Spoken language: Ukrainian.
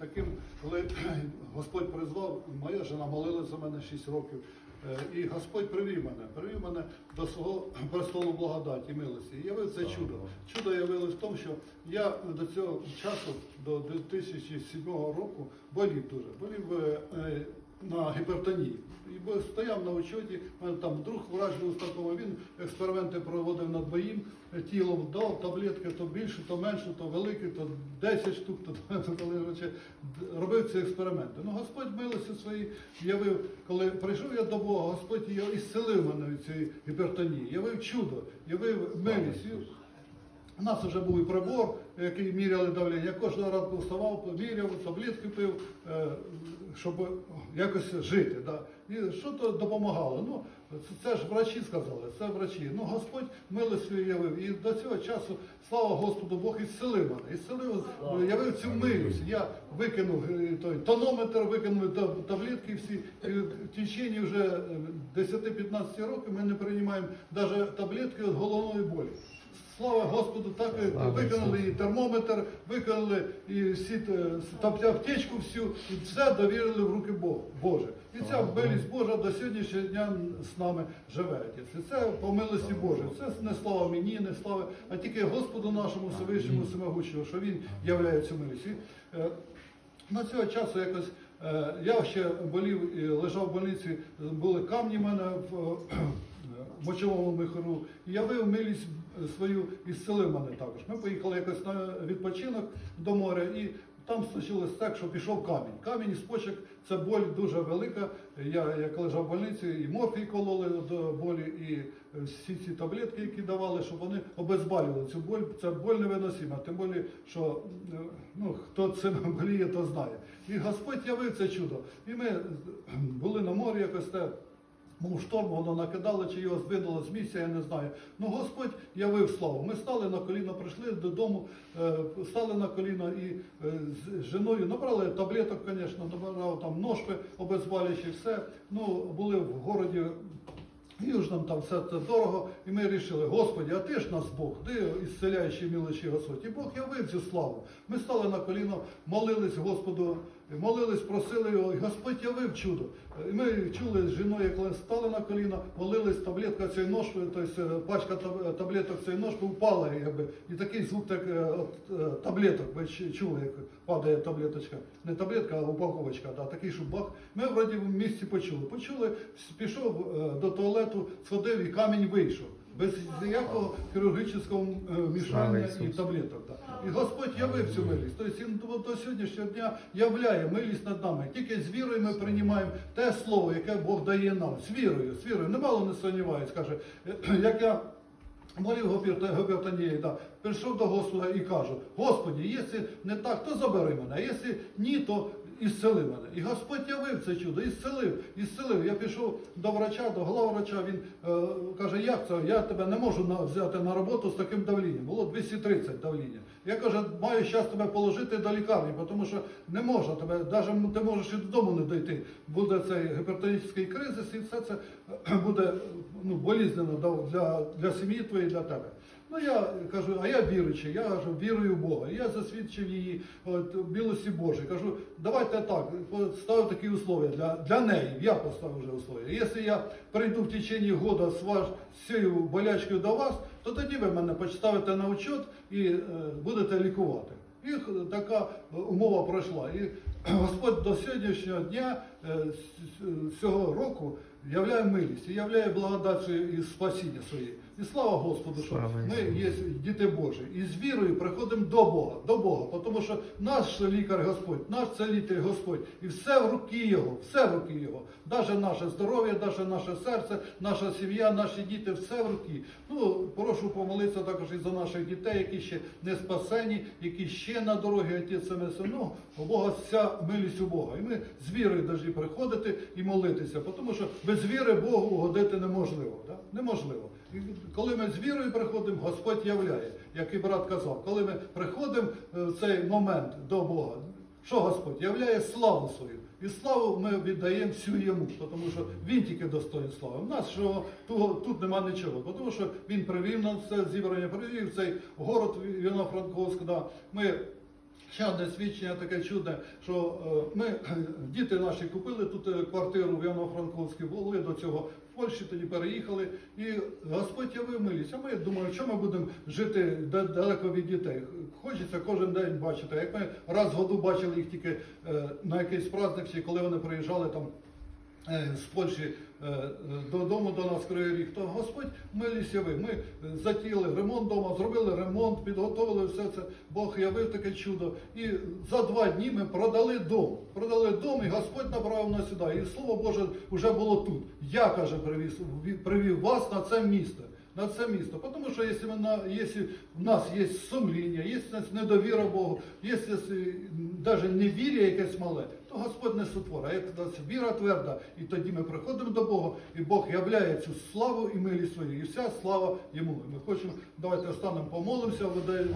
таким, коли Господь призвав, моя жена молилася за мене 6 років. Е, І Господь привів мене, привів мене до свого престолу благодаті, милості. І явив це чудо. Чудо явилось в тому, що я до цього часу, до 2007 року, болів дуже. Болів е, е, на гіпертонії. І стояв на учоті, там друг був знакомий, він експерименти проводив над моїм тілом, дав таблетки, то більше, то менше, то великі, то 10 штук, то, коротше, робив ці експерименти. Ну Господь милості свої явив, коли прийшов я до Бога, Господь я ісцелив мене від цієї гіпертонії, явив чудо, явив милість. У нас вже був і прибор, який міряли давлення. Я кожного ранку вставав, міряв, таблетки пив, е, щоб якось жити. Да. І що то допомагало? Ну, це, ж врачі сказали, це врачі. Ну, Господь милостю явив. І до цього часу, слава Господу, Бог ісцелив мене. Ісцелив, е, явив цю милість. Я викинув е, той тонометр, викинув таблетки всі. І в течение вже е, 10-15 років ми не приймаємо навіть таблетки від головної болі. Слава Господу, так і виконали і термометр, виконали і всі е, аптечку всю, і все довірили в руки Боже. І ця милість Божа до сьогоднішнього дня з нами живе. Це по милості Божій. Це не слава мені, не слава, а тільки Господу нашому Всевишньому Всемогучому, що Він являє цю милість. Е, на цього часу якось е, я ще болів і лежав в больниці, були камні в мене в мочовому михору. І явив милість свою і зцілив мене також. Ми поїхали якось на відпочинок до моря і там случилось так, що пішов камінь. Камінь із почок це боль дуже велика. Я як лежав в больниці, і морфій кололи до болі, і всі ці таблетки, які давали, щоб вони обезболювали цю боль. Це боль невиносима. Тим більше, що е, ну, хто цим боліє, то знає. І Господь явив це чудо. І ми е, були на морі якось те. Мов шторм, воно накидало, чи його збинуло з місця, я не знаю. Ну Господь явив славу. Ми стали на коліна, прийшли додому, е, стали на коліна і е, з жіною набрали таблеток, звісно, набрав там ножки обезболюючі, все. Ну, були в городі. І там все це дорого, і ми вирішили, Господи, а ти ж нас Бог, ти ісцеляючий милочий Господь. І Бог явив цю славу. Ми стали на коліно, молились Господу, молились, просили його, Господь явив чудо. І ми чули з жіною, коли стали на коліно, молились, таблетка цієї ножки, тобто пачка таблеток цієї ножки впала, якби, і такий звук так, е, от, е, таблеток, ви чули, як падає таблеточка. Не таблетка, а упаковочка, да, такий шубах. Ми вроді в місті почули. Почули, пішов е, до туалету, сходив і камінь вийшов. Без ніякого хірургічного е, мішання і таблеток. Да. І Господь явив цю милість. Тобто до, сьогоднішнього дня являє милість над нами. Тільки з вірою ми приймаємо те слово, яке Бог дає нам. З вірою, з вірою. Немало не сумніваюсь, каже, «Е, як я Молів Гопертанією, да, прийшов до Господа і кажу, Господі, якщо не так, то забери мене, якщо ні, то ісцели мене. І Господь явив це чудо, ісцелив, ісцелив. Я пішов до врача, до главврача, він е, каже, як це? Я тебе не можу на, взяти на роботу з таким давлінням. Було 230 давління. Я каже, маю зараз тебе положити до лікарні, тому що не можна тебе, навіть ти можеш і додому не дойти. Буде цей гіпертонічний кризис, і все це е, буде ну, болізненно для- для, для сім'ї твоєї, для тебе. Ну я кажу, а я віруючий, я кажу, вірую в Бога. Я засвідчив її от, білості Божій. Кажу, давайте так, ставив такі условия для, для неї. Я поставив вже условия. Якщо я прийду в течение года з, ваш, з цією болячкою до вас, то тоді ви мене поставите на учет і е, будете лікувати. І така умова пройшла. І Господь до сьогоднішнього дня е, з- цього року являє милість, являє благодать і спасіння своє. І слава Господу, що Слава ми є діти Божі. І з вірою приходимо до Бога, до Бога, тому що наш лікар Господь, наш целитель Господь, і все в руки Його, все в руки Його. Навіть наше здоров'я, навіть наше серце, наша сім'я, наші діти, все в руки. Ну, прошу помолитися також і за наших дітей, які ще не спасені, які ще на дорогі отець саме ну, у Бога вся милість у Бога. І ми з вірою повинні приходити і молитися, тому що без віри Богу угодити неможливо. Да? Неможливо. Коли ми з вірою приходимо, Господь являє, як і брат казав, коли ми приходимо е, в цей момент до Бога, що Господь являє славу свою. І славу ми віддаємо всю йому, тому що він тільки достоїн слави. У нас що тут, нема нічого, тому що він привів нас це зібрання, привів цей город Івано-Франковськ. Да. Ми Ще одне свідчення таке чудне, що е, ми, діти наші купили тут е, квартиру в Івано-Франковській, були до цього в Польщі, тоді переїхали, і Господь явив милість. А ми думаємо, що ми будемо жити далеко від дітей. Хочеться кожен день бачити. Як ми раз в году бачили їх тільки е, на якийсь праздник, коли вони приїжджали там з Польщі е, е, додому до нас криє рік, то Господь ми явив. Ми затіли ремонт вдома, зробили ремонт, підготовили все це. Бог явив таке чудо. І за два дні ми продали дом. Продали дом, і Господь направив нас сюди. І Слово Боже вже було тут. Я каже, привіз, привів вас на це місто. На це місто. Тому що якщо, в нас є сумління, є недовіра Богу, є навіть невір'я якесь мале, то Господь не сотворить. А як віра тверда, і тоді ми приходимо до Бога, і Бог являє цю славу і милість свою, і вся слава йому. Ми хочемо, давайте останемо, помолимося, воздаємо